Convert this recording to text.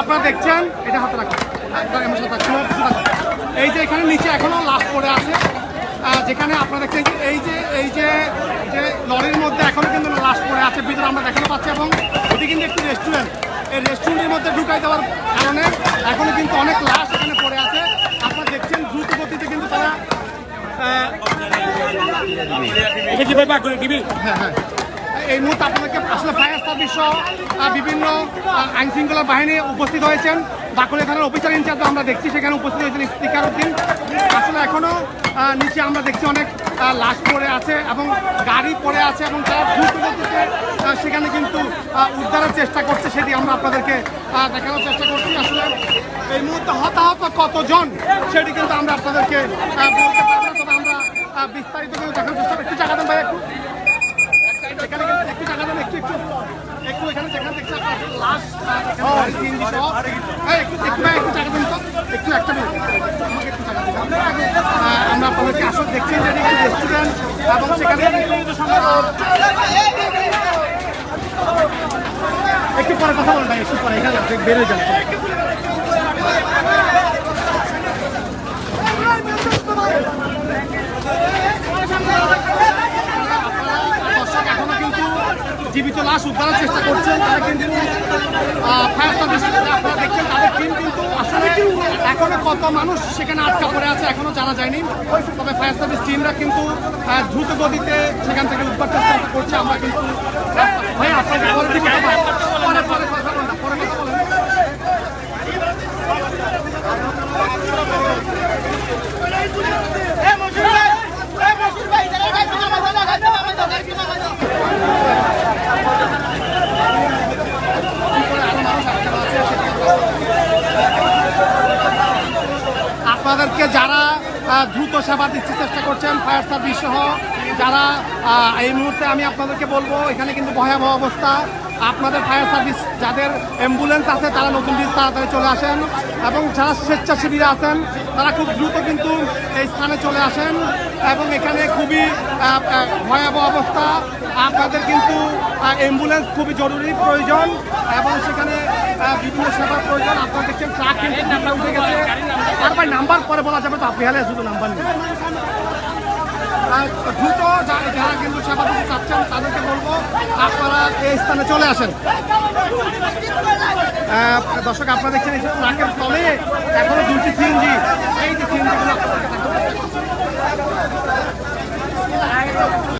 আপনারা দেখছেন এটা হাতে রাখেন এই যে এখানে নিচে এখনও লাশ পড়ে আছে যেখানে আপনারা দেখছেন এই যে এই যে যে লরির মধ্যে এখনও কিন্তু লাশ পড়ে আছে ভিতরে আমরা দেখতে পাচ্ছি এবং ওটি কিন্তু একটি রেস্টুরেন্ট এই রেস্টুরেন্টের মধ্যে ঢুকাই দেওয়ার কারণে এখনও কিন্তু অনেক লাশ এখানে পড়ে আছে। আপনারা দেখছেন দ্রুত গতিতে কিন্তু তারা হ্যাঁ, হ্যাঁ। এই মুহূর্তে আপনাদেরকে আসলে আহ, বিভিন্ন আইন শৃঙ্খলা বাহিনী উপস্থিত হয়েছেন। বাঁকুড়া থানার অফিসার ইনচার্জ আমরা দেখছি সেখানে উপস্থিত হয়েছেন স্পিকার উদ্দিন আসলে এখনও আহ, নিচে আমরা দেখছি অনেক লাশ পড়ে আছে এবং গাড়ি পড়ে আছে এবং তারা সেখানে কিন্তু উদ্ধারের চেষ্টা করছে সেটি আমরা আপনাদেরকে দেখানোর চেষ্টা করছি। আসলে এই মুহূর্তে হতাহত কতজন সেটি কিন্তু আমরা আপনাদেরকে বলতে না তবে আমরা বিস্তারিত কিন্তু দেখানোর চেষ্টা একটু জায়গা দেন ভাই একটু। এখানে একটু জায়গা দেন একটু একটু। এখানে যেখানে দেখছি আপনার লাশ সিএনজি সহ একটু একটু একটু জায়গা দেন তো। একটু একটা মিনিট। আমাকে একটু জায়গা দিন। আহ, আমরা আপনাদেরকে আসল দেখছি যে রেস্টুরেন্ট এবং সেখানে একটু পরে কথা বলবেন একটু পরে। এখানে বেড়ে যান দর্শক এখনও কিন্তু জীবিত লাশ উদ্ধারের চেষ্টা করছেন তারা কিন্তু আপনারা দেখছেন, তাদের টিম কিন্তু আসলে এখনও কত মানুষ সেখানে আটকা পড়ে আছে, এখনও জানা যায়নি। তবে ফায়ার সার্ভিস টিমরা কিন্তু দ্রুত গতিতে সেখান থেকে উদ্ধার চেষ্টা করছে, আমরা কিন্তু ভাই আপনাকে পরে দিকে কথা বলব। পরে পরে কথা বলব, পরে কথা বলব। আপনাদেরকে যারা দ্রুত সেবা দিচ্ছে চেষ্টা করছেন, ফায়ার সার্ভিস সহ, যারা এই মুহূর্তে আমি আপনাদেরকে বলব, এখানে কিন্তু ভয়াবহ অবস্থা। আপনাদের ফায়ার সার্ভিস, যাদের অ্যাম্বুলেন্স আছে, তারা নতুন ব্রিজ তাড়াতাড়ি চলে আসেন এবং যারা স্বেচ্ছাসেবীরা আছেন, তারা খুব দ্রুত কিন্তু এই স্থানে চলে আসেন এবং এখানে খুবই ভয়াবহ অবস্থা। আপনাদের কিন্তু অ্যাম্বুলেন্স খুবই জরুরি, প্রয়োজন এবং সেখানে বিভিন্ন সেবার প্রয়োজন। আপনারা দেখছেন ট্রাক নাম্বার উঠে গেছে। আর ভাই নাম্বার পরে বলা যাবে তো, আপনি হালে শুধু নাম্বার নেই। দ্রুত যারা কিন্তু সেবা দিতে চাচ্ছেন, তাদেরকে বলব, আপনারা এই স্থানে চলে আসেন। দর্শক, আপনারা দেখছেন, এই ট্রাকের তলে এখনও দুটি সিএনজি। এই যে সিএনজি গুলো আপনাদেরকে দেখাবো।